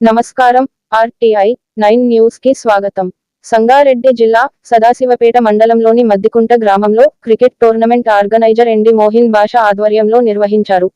నమస్కారం RTI nine న్యూస్కి స్వాగతం. సంగారెడ్డి జిల్లా సదాశివపేట మండలంలోని మద్దికుంట గ్రామంలో cricket tournament organizer MD Mohin Basha ఆధ్వర్యంలో నిర్వహించారు.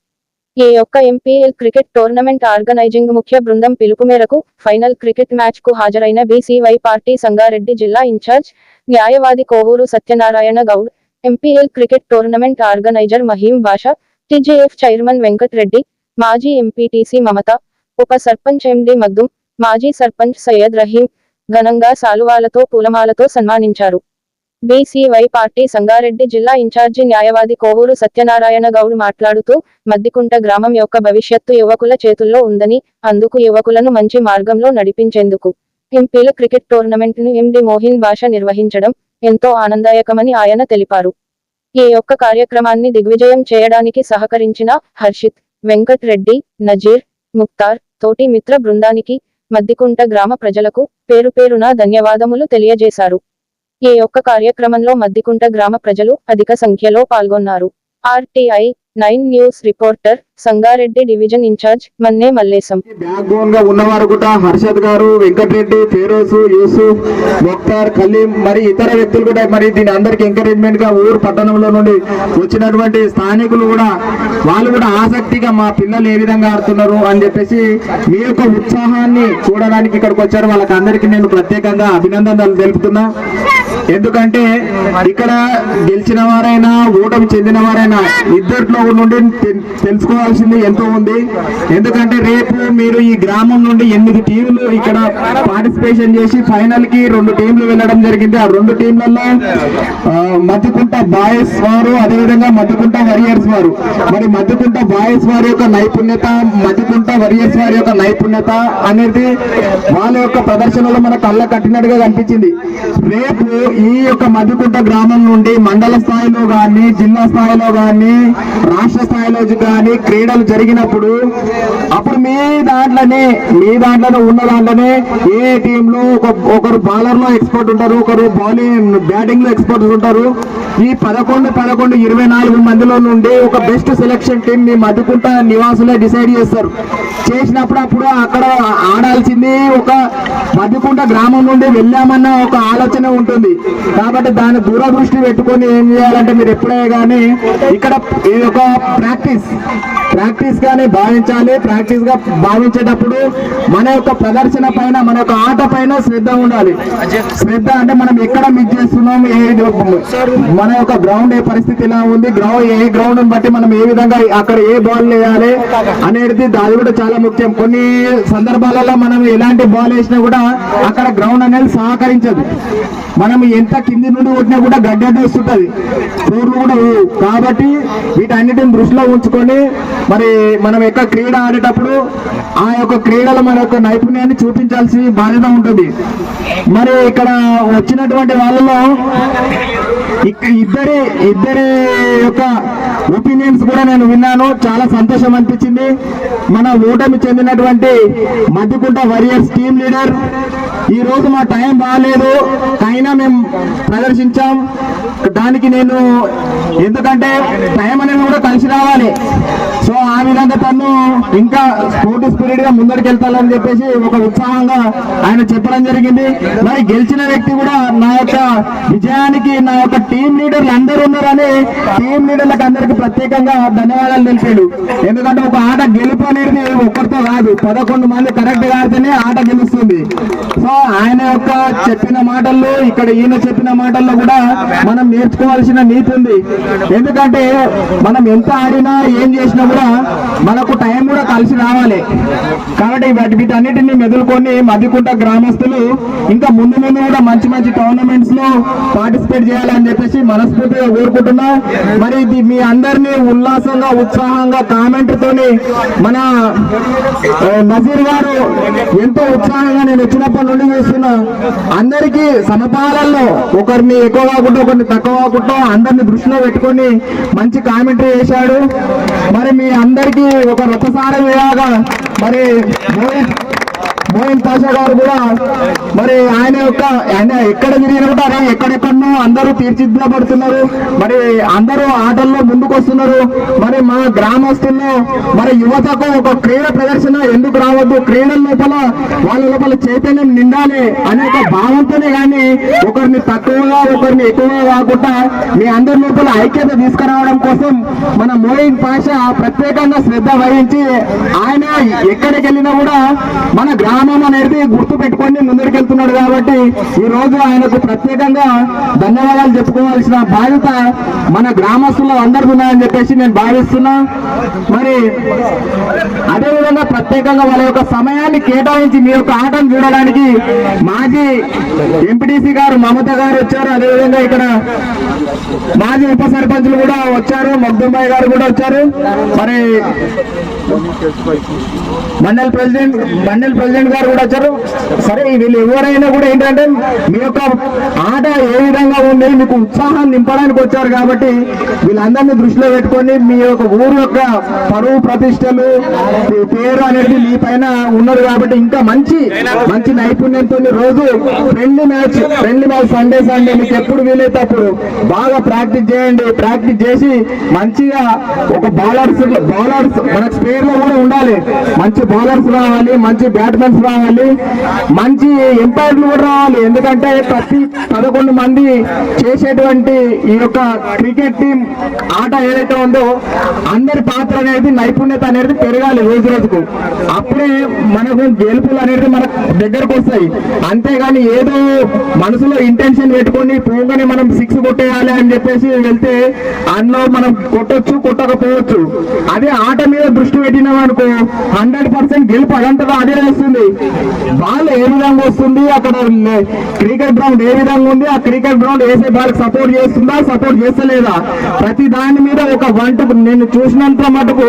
ఈ యొక్క ఎంపీఎల్ క్రికెట్ టోర్నమెంట్ ఆర్గనైజింగ్ ముఖ్య బృందం పిలుపు మేరకు ఫైనల్ క్రికెట్ మ్యాచ్కు హాజరైన బీసీవై పార్టీ సంగారెడ్డి జిల్లా ఇన్ఛార్జ్ న్యాయవాది Kovur Satyanarayana Goud MPL cricket tournament organizer Mahim Basha TJF chairman Venkat Reddy మాజీ ఎంపీటీసీ మమత ఉప సర్పంచ్ ఎండి మగ్దుం మాజీ సర్పంచ్ సయ్యద్ రహీం ఘనంగా సాలువాలతో పూలమాలతో సన్మానించారు. బీసీవై పార్టీ సంగారెడ్డి జిల్లా ఇన్ఛార్జి న్యాయవాది కోవూరు సత్యనారాయణ గౌడ్ మాట్లాడుతూ మద్దికుంట గ్రామం యొక్క భవిష్యత్తు యువకుల చేతుల్లో ఉందని అందుకు యువకులను మంచి మార్గంలో నడిపించేందుకు. ఎంపీల క్రికెట్ టోర్నమెంట్ను ఎండి మోహిన్ భాష నిర్వహించడం ఎంతో ఆనందాయకమని ఆయన తెలిపారు. ఈ యొక్క కార్యక్రమాన్ని దిగ్విజయం చేయడానికి సహకరించిన హర్షిత్ వెంకట్ రెడ్డి నజీర్ ముక్తార్ తోటి మిత్ర బృందానికి మద్దికుంట గ్రామ ప్రజలకు పేరు పేరున ధన్యవాదములు తెలియజేశారు. ఈ యొక్క కార్యక్రమంలో మద్దికుంట గ్రామ ప్రజలు అధిక సంఖ్యలో పాల్గొన్నారు. RTI nine news reporter Sangareddy division incharge Manne Mallesham. Back బోన్గా ఉన్నవారు కూడా హర్షద్ గారు వెంకటరెడ్డి ఫేరోస్ యూసుఫ్ ముక్తార్ కలీం మరి ఇతర వ్యక్తులు కూడా మరి దీని అందరికి ఎంకరేజ్మెంట్గా ఊరు పట్టణంలో నుండి వచ్చినటువంటి స్థానికులు కూడా వాళ్ళు కూడా ఆసక్తిగా మా పిల్లలు ఏ విధంగా ఆడుతున్నారు అని చెప్పేసి మీ యొక్క ఉత్సాహాన్ని చూడడానికి ఇక్కడికి వచ్చారు. వాళ్ళకి అందరికీ నేను ప్రత్యేకంగా అభినందనలు తెలుపుతున్నా. ఎందుకంటే ఇక్కడ గెలిచిన వారైనా ఓటమి చెందిన వారైనా ఇద్దరిలో నుండి తెలుసుకోవాల్సింది ఎంతో ఉంది. ఎందుకంటే రేపు మీరు ఈ గ్రామం నుండి ఎనిమిది టీంలు ఇక్కడ పార్టిసిపేషన్ చేసి ఫైనల్కి రెండు టీంలు వెళ్ళడం జరిగింది. ఆ రెండు టీంలలో మధ్యకుంట బాయ్స్ వారు అదేవిధంగా మధ్యకుంట వరియర్స్ వారు. మరి మధ్యకుంట బాయ్స్ వారి యొక్క నైపుణ్యత మధ్యకుంట వరియర్స్ వారి యొక్క నైపుణ్యత అనేది వాళ్ళ యొక్క ప్రదర్శనలో మన కళ్ళ కట్టినట్టుగా కనిపించింది. రేపు ఈ యొక్క మధ్యకుంట గ్రామం నుండి మండల స్థాయిలో కానీ జిల్లా స్థాయిలో కానీ రాష్ట్ర స్థాయిలో కానీ క్రీడలు జరిగినప్పుడు అప్పుడు మీ దాంట్లోనే మీ దాంట్లోనే ఉన్న దాంట్లోనే ఏ టీంలో ఒక ఒకరు బౌలర్లో ఎక్స్పర్ట్ ఉంటారు ఒకరు బౌలింగ్ బ్యాటింగ్లో ఎక్స్పర్ట్స్ ఉంటారు. ఈ పదకొండు పదకొండు ఇరవై నాలుగు మందిలో నుండి ఒక బెస్ట్ సెలెక్షన్ టీం మీ మధుకుంట నివాసులే డిసైడ్ చేస్తారు. చేసినప్పుడు అప్పుడు అక్కడ ఆడాల్సింది ఒక మధుకుంట గ్రామం నుండి వెళ్ళామన్న ఒక ఆలోచన ఉంటుంది. కాబట్టి దాని దూరదృష్టి పెట్టుకొని ఏం చేయాలంటే మీరు ఎప్పుడే కానీ ఇక్కడ ఇది ఒక ప్రాక్టీస్ ప్రాక్టీస్ గానే భావించాలి. ప్రాక్టీస్గా భావించేటప్పుడు మన యొక్క ప్రదర్శన పైన మన యొక్క ఆట పైన శ్రద్ధ ఉండాలి. శ్రద్ధ అంటే మనం ఎక్కడ మిస్ చేస్తున్నాం ఏ మన యొక్క గ్రౌండ్ ఏ పరిస్థితి ఎలా ఉంది గ్రౌండ్ ఏ గ్రౌండ్ బట్టి మనం ఏ విధంగా అక్కడ ఏ బాల్ వేయాలి అనేది అది కూడా చాలా ముఖ్యం. కొన్ని సందర్భాలలో మనం ఎలాంటి బాల్ వేసినా కూడా అక్కడ గ్రౌండ్ అనేది సహకరించదు. మనం ఎంత కింది నుండి కొట్టినా కూడా గడ్డ వస్తుంటది కూడా కాబట్టి వీటన్నిటిని దృష్టిలో ఉంచుకొని మరి మనం యొక్క క్రీడ ఆడేటప్పుడు ఆ యొక్క క్రీడలో మన యొక్క నైపుణ్యాన్ని చూపించాల్సి బాధ్యత ఉంటుంది. మరి ఇక్కడ వచ్చినటువంటి వాళ్ళలో ఇద్దరి ఇద్దరి యొక్క ఒపీనియన్స్ కూడా నేను విన్నాను. చాలా సంతోషం అనిపించింది. మన ఓటమి చెందినటువంటి మధ్యకుంట వారియర్స్ టీమ్ లీడర్ ఈ రోజు మా టైం బాగాలేదు అయినా మేము ప్రదర్శించాం. దానికి నేను ఎందుకంటే టైం అనేది కూడా కలిసి రావాలి. సో ఆ విధంగా తను ఇంకా స్పోర్ట్ స్పిరిట్గా ముందరికి వెళ్తానని చెప్పేసి ఒక ఉత్సాహంగా ఆయన చెప్పడం జరిగింది. మరి గెలిచిన వ్యక్తి కూడా నా యొక్క విజయానికి నా యొక్క టీం లీడర్లు అందరూ ఉన్నారని టీం లీడర్లకు అందరికి ప్రత్యేకంగా ధన్యవాదాలు తెలిపాడు. ఎందుకంటే ఒక ఆట గెలుపు అనేది ఒక్కరితో కాదు పదకొండు మంది కరెక్ట్గా ఆడితేనే ఆట గెలుస్తుంది. సో ఆయన యొక్క చెప్పిన మాటల్లో ఇక్కడ ఈయన చెప్పిన మాటల్లో కూడా మనం నేర్చుకోవాల్సిన నీతి ఉంది. ఎందుకంటే మనం ఎంత ఆడినా ఏం చేసినా కూడా మనకు టైం కూడా కలిసి రావాలి. కాబట్టి వాటి వీటన్నిటిని మెదులుకొని మధ్యకుంట గ్రామస్తులు ఇంకా ముందు ముందు కూడా మంచి మంచి టోర్నమెంట్స్లో పార్టిసిపేట్ చేయాలని చెప్పేసి మనస్ఫూర్తిగా కోరుకుంటున్నా. మరి ఇది మీ అందరినీ ఉల్లాసంగా ఉత్సాహంగా కామెంట్ తోని మన నజీర్ గారు ఎంతో ఉత్సాహంగా నేను వచ్చినప్పటి నుండి చూస్తున్నా. అందరికీ సమపాలల్లో ఒకరిని ఎక్కువ కాకుండా ఒకరిని తక్కువ కాకుండా అందరిని దృష్టిలో పెట్టుకొని మంచి కామెంటరీ చేశాడు. మరి మీ అందరికీ ఒక రథసారం లాగా మరి మోహిత్ మోహన్ పాషా గారు కూడా మరి ఆయన యొక్క ఆయన ఎక్కడ తిరిగిన కూడా ఎక్కడెక్కడనో అందరూ తీర్చిదిద్దబడుతున్నారు. మరి అందరూ ఆటల్లో ముందుకు వస్తున్నారు మరి మా గ్రామస్తుల్లో మరి యువతకు ఒక క్రీడ ప్రదర్శన ఎందుకు రావద్దు? క్రీడల లోపల వాళ్ళ లోపల చైతన్యం నిండాలి అనే ఒక భావంతోనే కానీ ఒకరిని తక్కువగా ఒకరిని ఎక్కువగా కాకుండా మీ అందరి లోపల ఐక్యత తీసుకురావడం కోసం మన మోయిన్ పాషా ప్రత్యేకంగా శ్రద్ధ వహించి ఆయన ఎక్కడికి వెళ్ళినా కూడా మన గ్రామ అనేది గుర్తు పెట్టుకొని ముందరికెళ్తున్నాడు కాబట్టి ఈ రోజు ఆయనకు ప్రత్యేకంగా ధన్యవాదాలు చెప్పుకోవాల్సిన బాధ్యత మన గ్రామస్తులు అందరికీ ఉన్నాయని చెప్పేసి నేను భావిస్తున్నా. మరి అదేవిధంగా ప్రత్యేకంగా వాళ్ళ యొక్క సమయాన్ని కేటాయించి మీ యొక్క ఆటను చూడడానికి మాజీ ఎంపీటీసీ గారు మమత గారు వచ్చారు. అదేవిధంగా ఇక్కడ మాజీ ఉప సర్పంచులు కూడా వచ్చారు. మగ్దుంబాయి గారు కూడా వచ్చారు. మరి మండల్ ప్రెసిడెంట్ మండల్ ప్రెసిడెంట్ గారు కూడా వచ్చారు. సరే వీళ్ళు ఎవరైనా కూడా ఏంటంటే మీ యొక్క ఆట ఏ విధంగా ఉంది మీకు ఉత్సాహం నింపడానికి వచ్చారు కాబట్టి వీళ్ళందరినీ దృష్టిలో పెట్టుకొని మీ యొక్క ఊరు యొక్క పరువు ప్రతిష్టలు పేరు అనేది మీ పైన ఉన్నది కాబట్టి ఇంకా మంచి మంచి నైపుణ్యంతో రోజు friendly match friendly match Sunday Sunday మీకు ఎప్పుడు వీలైతే అప్పుడు బాగా ప్రాక్టీస్ చేయండి ప్రాక్టీస్ చేసి మంచిగా ఒక బౌలర్స్ బౌలర్స్ మన ప్లేయర్లు కూడా ఉండాలి. మంచి బౌలర్స్ రావాలి మంచి బ్యాట్మెన్స్ రావాలి మంచి ఎంపైర్లు కూడా రావాలి. ఎందుకంటే ప్రతి పదకొండు మంది చేసేటువంటి ఈ యొక్క క్రికెట్ టీం ఆట ఏదైతే ఉందో అందరి పాత్ర అనేది నైపుణ్యత అనేది పెరగాలి రోజు రోజుకు. అప్పుడే మనకు గెలుపులు అనేది మనకు దగ్గరకు వస్తాయి. అంతేగాని ఏదో మనసులో ఇంటెన్షన్ పెట్టుకొని పోగానే మనం సిక్స్ కొట్టేయాలి అని చెప్పేసి వెళ్తే అందులో మనం కొట్టొచ్చు కొట్టకపోవచ్చు. అదే ఆట మీద దృష్టి పెట్టినాం అనుకో హండ్రెడ్ పర్సెంట్ గెలుపు అదంతగా అదే వస్తుంది. బాల్ ఏ విధంగా వస్తుంది? అక్కడ క్రికెట్ గ్రౌండ్ ఏ విధంగా ఉంది? ఆ క్రికెట్ గ్రౌండ్ వేసే బాల్ సపోర్ట్ చేస్తుందా? సపోర్ట్ చేస్తలేదా? ప్రతి దాని మీద ఒక వన్ నేను చూసినంత మటుకు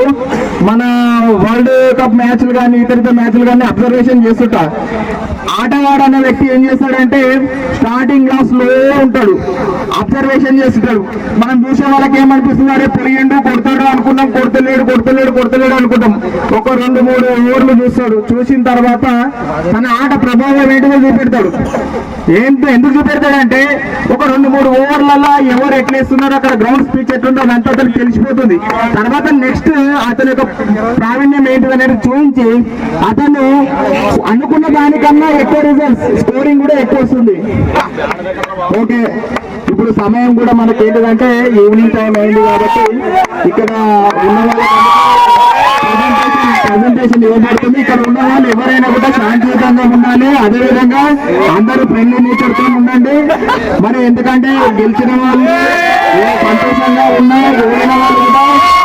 మన వరల్డ్ కప్ మ్యాచ్లు కానీ ఇతర ఇతర మ్యాచ్లు కానీ అబ్జర్వేషన్ చేస్తుంటా. ఆటగాడు అనే వ్యక్తి ఏం చేస్తాడంటే స్టార్టింగ్ క్లాస్లో ఉంటాడు. అబ్జర్వేషన్ చేస్తుంటాడు. మనం చూసే వాళ్ళకి ఏమనిపిస్తుంది? అరే పెరిగిండు కొడతాడు అనుకున్నాం కొడతలేడు చూడలేడు అనుకుంటాం. ఒక రెండు మూడు ఓవర్లు చూస్తాడు. చూసిన తర్వాత తన ఆట ప్రభావం ఏంటిదో చూపెడతాడు. ఏంటో ఎందుకు చూపెడతాడంటే ఒక రెండు మూడు ఓవర్లలో ఎవరు ఎట్లేస్తున్నారో అక్కడ గ్రౌండ్ స్పీచ్ ఎట్లుందో అదంతా అతనికి తెలిసిపోతుంది. తర్వాత నెక్స్ట్ అతని యొక్క ప్రావీణ్యం ఏంటిది అనేది చూపించి అతను అనుకున్న దానికన్నా ఎక్కువ రిజల్ట్స్ స్కోరింగ్ కూడా ఎక్కువ వస్తుంది. ఓకే ఇప్పుడు సమయం కూడా మనకి ఏంటిదంటే ఈవినింగ్ టైం అయింది కాబట్టి ఇక్కడ ఉన్న ప్రజెంటేషన్ ఇవ్వబడుతుంది. ఇక్కడ ఉన్న వాళ్ళు ఎవరైనా కూడా శాంతియుతంగా ఉండాలి. అదే విధంగా అందరూ ఫ్రెండ్లీ నేచర్ ఉండండి. మరి ఎందుకంటే గెలిచిన వాళ్ళు సంతోషంగా ఉన్నా ఎవరైనా వాళ్ళు